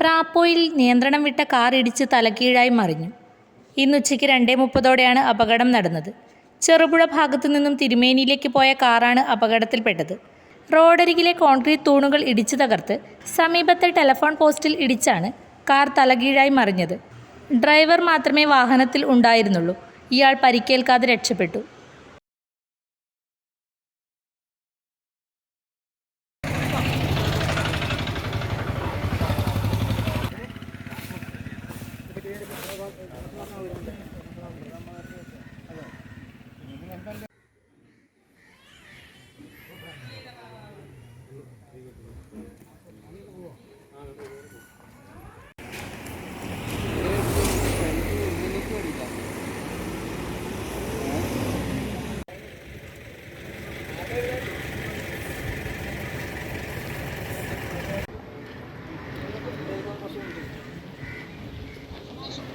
പ്രാപ്പോയിൽ നിയന്ത്രണം വിട്ട കാർ ഇടിച്ച് തലക്കീഴായി മറിഞ്ഞു. ഇന്ന് ഉച്ചയ്ക്ക് രണ്ടേ മുപ്പതോടെയാണ് അപകടം നടന്നത്. ചെറുപുഴ ഭാഗത്തു നിന്നും തിരുമേനിയിലേക്ക് പോയ കാറാണ് അപകടത്തിൽപ്പെട്ടത്. റോഡരികിലെ കോൺക്രീറ്റ് തൂണുകൾ ഇടിച്ചു തകർത്ത് സമീപത്തെ ടെലഫോൺ പോസ്റ്റിൽ ഇടിച്ചാണ് കാർ തലകീഴായി മറിഞ്ഞത്. ഡ്രൈവർ മാത്രമേ വാഹനത്തിൽ ഉണ്ടായിരുന്നുള്ളൂ. ഇയാൾ പരിക്കേൽക്കാതെ രക്ഷപ്പെട്ടു.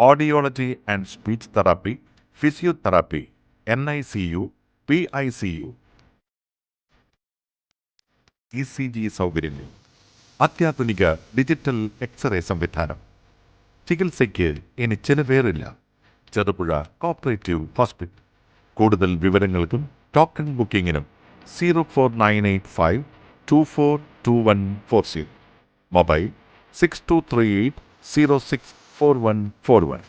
audiology and speech therapy physiotherapy N I C U P I C U E C G സൗകര്യങ്ങൾ. അത്യാധുനിക ഡിജിറ്റൽ എക്സ്റേ സംവിധാനം. ചികിത്സയ്ക്ക് ഇനി ചിലവേറില്ല. Cherupuzha cooperative hospital. കൂടുതൽ വിവരങ്ങൾക്കും token ബുക്കിങ്ങിനും zero four nine eight five two four two one four zero. Mobile six two three eight zero six four one four one